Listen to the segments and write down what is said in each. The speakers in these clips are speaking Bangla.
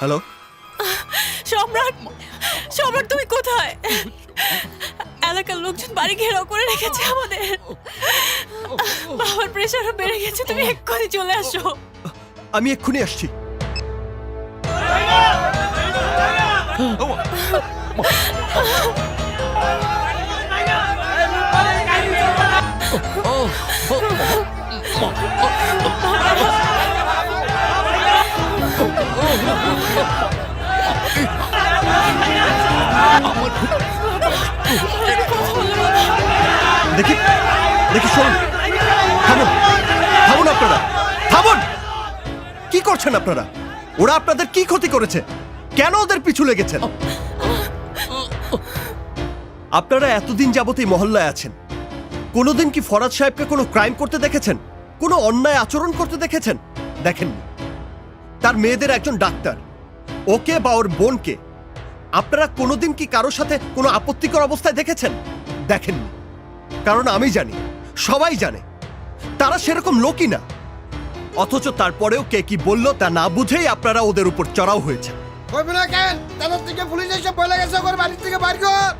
হ্যালো সম্রাট সম্রাট তুমি কোথায় এলাকার লোকজন বাড়ি ঘেরাও করে রেখেছে আমাদের বাবার প্রেশারও বেড়ে গেছে তুমি এক্ষুনি চলে আসো আমি এক্ষুনি আসছি দেখি দেখি শোন। থামুন থামুন আপনারা, থামুন। কি করছেন আপনারা? ওরা আপনাদের কি ক্ষতি করেছে? কেন ওদের পিছু লেগেছেন? আপনারা এতদিন যাবত এই মহল্লায় আছেন। কোনোদিন কি ফরাজ সাহেবকে কোনো ক্রাইম করতে দেখেছেন? কোনো অন্যায় আচরণ করতে দেখেছেন? দেখেননি। তার মেয়েদের একজন ডাক্তার ওকে বা ওর বোনকে আপনারা কোনোদিন কি কারোর সাথে কোনো আপত্তিকর অবস্থায় দেখেছেন দেখেননি কারণ আমি জানি সবাই জানে তারা সেরকম লোকই না অথচ তারপরেও কে কি বলল তা না বুঝেই আপনারা ওদের উপর চড়াও হয়েছে কইবি না কেন তাদের থেকে পুলিশ এসে বলে গেছে ওর বাড়ি থেকে বাইর কর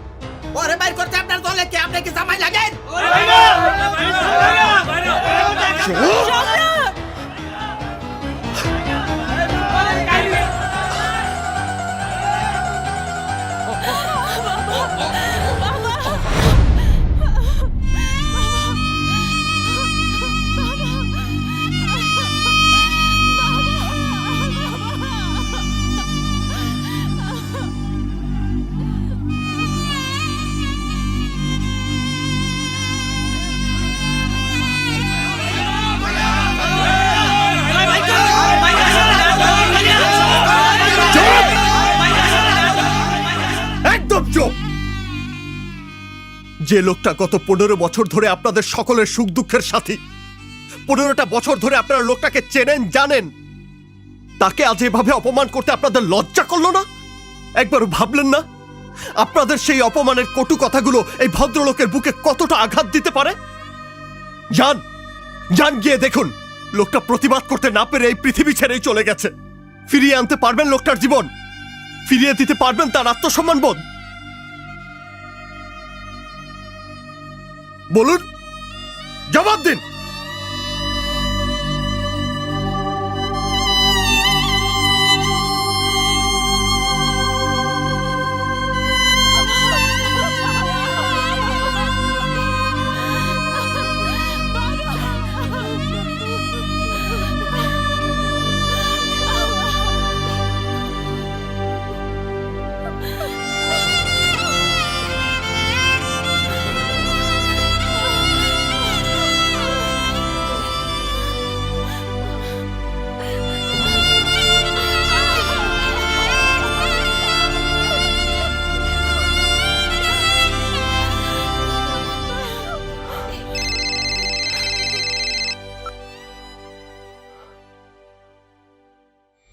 ওরে বাইর করতে আপনার দলে কি আপনি কি জামাই লাগেন যে লোকটা গত পনেরো বছর ধরে আপনাদের সকলের সুখ দুঃখের সাথী। পনেরোটা বছর ধরে আপনারা লোকটাকে চেনেন, জানেন। তাকে আজ এভাবে অপমান করতে আপনাদের লজ্জা করল না? একবারও ভাবলেন না? আপনাদের সেই অপমানের কটু কথাগুলো এই ভদ্রলোকের বুকে কতটা আঘাত দিতে পারে? যান যান, গিয়ে দেখুন। লোকটা প্রতিবাদ করতে না পেরে এই পৃথিবী ছেড়েই চলে গেছে। ফিরিয়ে আনতে পারবেন লোকটার জীবন। ফিরিয়ে দিতে পারবেন তার আত্মসম্মান বলুন জবাব দিন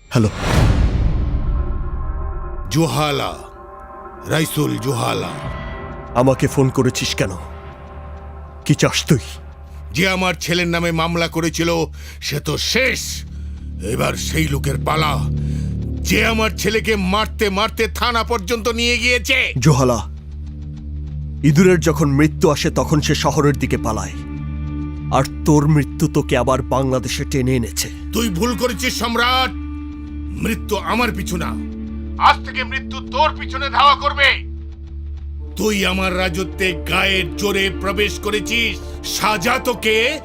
হ্যালো জোহালা রাইসুল জোহালা। আমাকে ফোন করেছিস কেন? কি চাস তুই? যে আমার ছেলের নামে মামলা করেছিল সে তো শেষ। এবার সেই লোকের পালা যে আমার ছেলেকে মারতে মারতে থানা পর্যন্ত নিয়ে গিয়েছে। জোহালা ইঁদুরের যখন মৃত্যু আসে তখন সে শহরের দিকে পালায়। আর তোর মৃত্যু তোকে আবার বাংলাদেশে টেনে এনেছে। তুই ভুল করেছিস সম্রাট। মৃত্যু আমার পিছু না। আজ থেকে মৃত্যু তোর পিছনে ধাওয়া করবে। তুই আমার রাজত্বে গায়ের জোরে প্রবেশ করেছিস। সাজা তোকে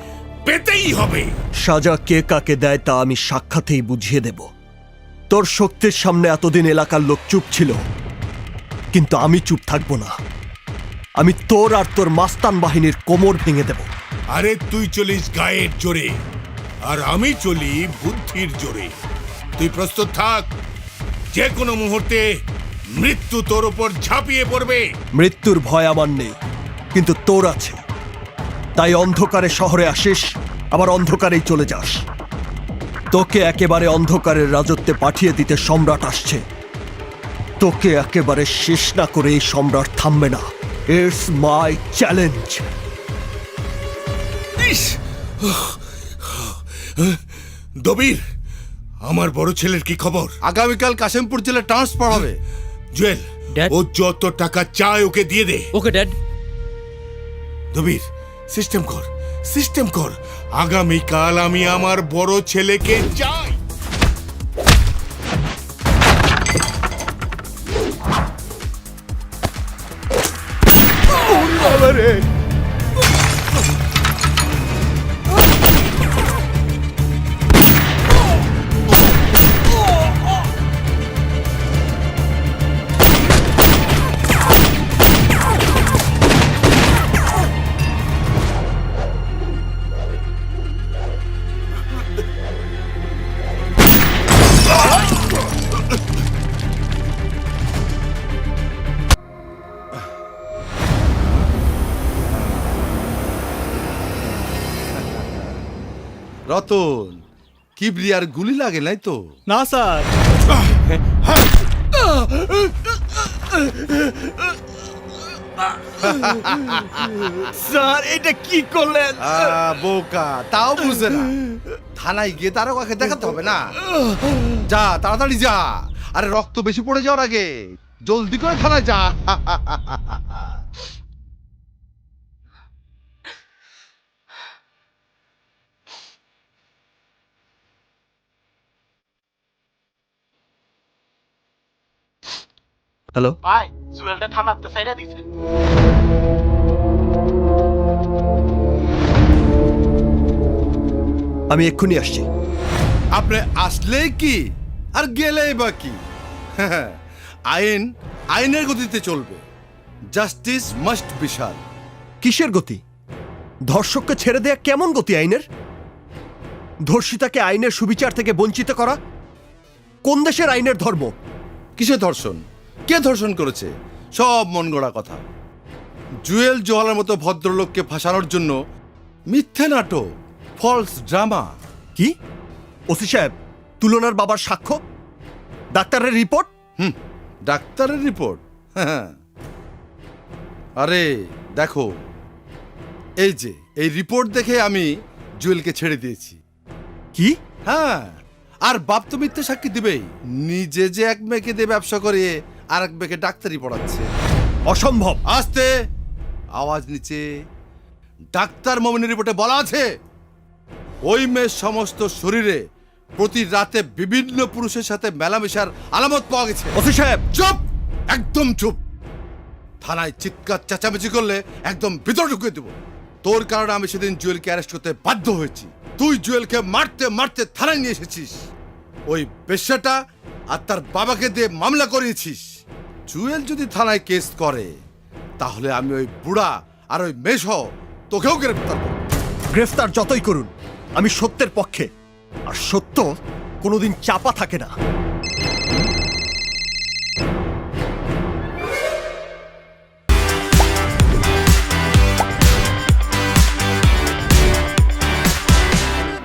পেতেই হবে। সাজা কে কাকে দেয় তা আমি সাক্ষাতেই বুঝিয়ে দেব। তোর শক্তির সামনে এতদিন এলাকার লোক চুপ ছিল। কিন্তু আমি চুপ থাকব না। আমি তোর আর তোর মাস্তান বাহিনীর কোমর ভেঙে দেব। আরে তুই চলিস গায়ের জোরে। আর আমি চলি বুদ্ধির জোরে। তুই প্রস্তুত থাক। যে কোনো মুহূর্তে মৃত্যু তোর উপর ঝাঁপিয়ে পড়বে। মৃত্যুর ভয় আমার নেই কিন্তু তোর আছে। তাই অন্ধকারে শহরে আসিস আবার অন্ধকারেই চলে যাস। তোকে একেবারে অন্ধকারের রাজত্বে পাঠিয়ে দিতে সম্রাট আসছে। তোকে একেবারে শেষ না করে এই সম্রাট থামবে না। It's my challenge! দবির আমার বড় ছেলের কি খবর? আগামীকাল কাশিমপুর জেলায় ট্রান্সফার হবে জুয়েল Dad? ও যত টাকা চায় ওকে দিয়ে দে। ওকে ড্যাড দবির সিস্টেম কর সিস্টেম কর। আগামীকাল আমি আমার বড় ছেলেকে চাই। রতন কিবরিয়ার গুলি লাগে নাই তো? না স্যার। স্যার এটা কি করলেন? বোকা তাও বুঝে না। থানায় গিয়ে তারও কাকে দেখাতে হবে না। যা তাড়াতাড়ি যা। আরে রক্ত বেশি পড়ে যাওয়ার আগে জলদি করে থানায় যা। হ্যালো ভাই জুয়েলটা থানাতে সাইডা দিছে আমি এক্ষুনি আসছি। আপনি আসলেই কি? আর গেলেই বা কি? আইন আইনের গতিতে চলবে। জাস্টিস মাস্ট বিশাল। কিসের গতি? ধর্ষককে ছেড়ে দেয়া কেমন গতি আইনের? ধর্ষিতাকে আইনের সুবিচার থেকে বঞ্চিত করা? কোন দেশের আইনের ধর্ম? কিসে ধর্ষণ? কে ধর্ষণ করেছে? সব মন গড়া কথা। জুয়েল জোয়ালার মতো ভদ্রলোককে ফাঁসানোর জন্য মিথ্যে নাটক ফলস ড্রামা কি? ওসি সাহেব তুলনার বাবার সাক্ষ্য? ডাক্তারের রিপোর্ট? হুম ডাক্তারের রিপোর্ট। হ্যাঁ আরে দেখো এই যে এই রিপোর্ট দেখে আমি জুয়েলকে ছেড়ে দিয়েছি। কি? হ্যাঁ আর বাপ তো মিথ্যে সাক্ষী দিবেই। নিজে যে এক মেয়েকে দিয়ে ব্যবসা করে আর এক ডাক্তারি পড়াচ্ছে। অসম্ভব। আস্তে। আওয়াজ নিচে। ডাক্তার মমিনের রিপোর্টে বলা আছে ওই মেয়ের সমস্ত শরীরে প্রতি রাতে বিভিন্ন পুরুষের সাথে মেলামেশার আলামত পাওয়া গেছে। ওসি সাহেব! চুপ! একদম চুপ! থানায় চিৎকার চেঁচামেচি করলে একদম ভিতর ঢুকিয়ে দেবো। তোর কারণে আমি সেদিন জুয়েলকে অ্যারেস্ট করতে বাধ্য হয়েছি। তুই জুয়েলকে মারতে মারতে থানায় নিয়ে এসেছিস। ওই পেশাটা আর তার বাবাকে দিয়ে মামলা করিয়েছিস। জুয়েল যদি থানায় কেস করে, তাহলে আমি ওই বুড়া আর ওই মেষ তোকেও গ্রেফতার করব। গ্রেফতার যতই করুন, আমি সত্যের পক্ষে। আর সত্য কোনোদিন চাপা থাকে না।